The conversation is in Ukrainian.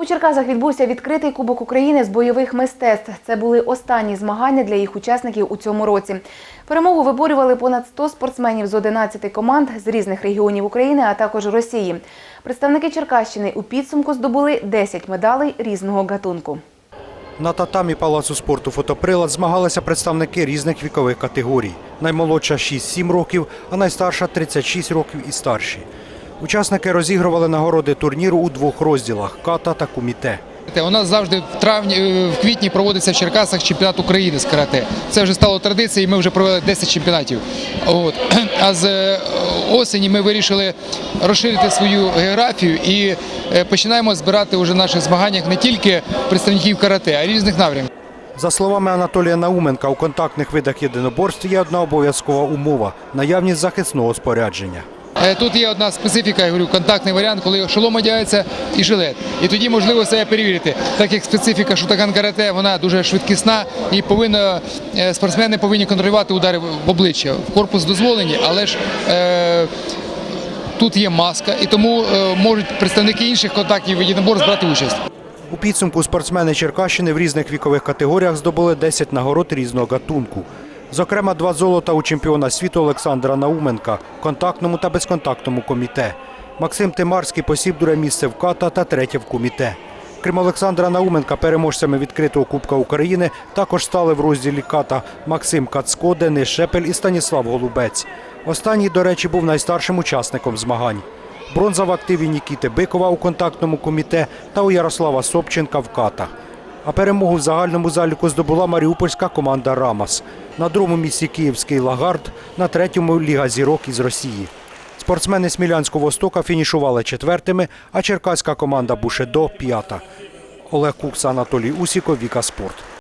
У Черкасах відбувся відкритий Кубок України з бойових мистецтв. Це були останні змагання для їх учасників у цьому році. Перемогу виборювали понад 100 спортсменів з 11 команд з різних регіонів України, а також Росії. Представники Черкащини у підсумку здобули 10 медалей різного гатунку. На татамі палацу спорту фотоприлад змагалися представники різних вікових категорій. Наймолодша 6-7 років, а найстарша 36 років і старші. Учасники розігрували нагороди турніру у двох розділах ката та куміте. У нас завжди в травні, е, в квітні проводиться в Черкасах чемпіонат України з карате. Це вже стало традицією, ми вже провели 10 чемпіонатів. От. А з е, осені ми вирішили розширити свою географію і е, починаємо збирати уже в наших змаганнях не тільки представників карате, а й різних напрямків. За словами Анатолія Науменка, у контактних видах єдиноборств є одна обов'язкова умова наявність захисного спорядження. Е, Тут є одна специфіка, я говорю, контактний варіант, коли шолом одягається і жилет. І тоді можливо себе перевірити. Так як специфіка шутакан карате, вона дуже швидкісна і повинна, е, спортсмени повинні контролювати удари в обличчя. В корпус дозволені, але ж е, тут є маска, і тому е, можуть представники інших контактів єдиноборств брати участь. У підсумку спортсмени Черкащини в різних вікових категоріях здобули 10 нагород різного гатунку. Зокрема, два золота у чемпіона світу Олександра Науменка контактному та безконтактному коміте. Максим Тимарський посів друге місце в ката та третє в куміте. Крім Олександра Науменка, переможцями відкритого Кубка України також стали в розділі ката Максим Кацко, Денис Шепель і Станіслав Голубець. Останній, до речі, був найстаршим учасником змагань. Бронза в активі Нікіти Бикова у контактному коміте та у Ярослава Собченка в ката. А перемогу в загальному заліку здобула маріупольська команда Рамас. На другому місці київський Лагард, на третьому Ліга зірок із Росії. Спортсмени Смілянського Востока фінішували четвертими, а черкаська команда Бушедо п'ята. Олег Кукса, Анатолій Усіков, Віка Спорт.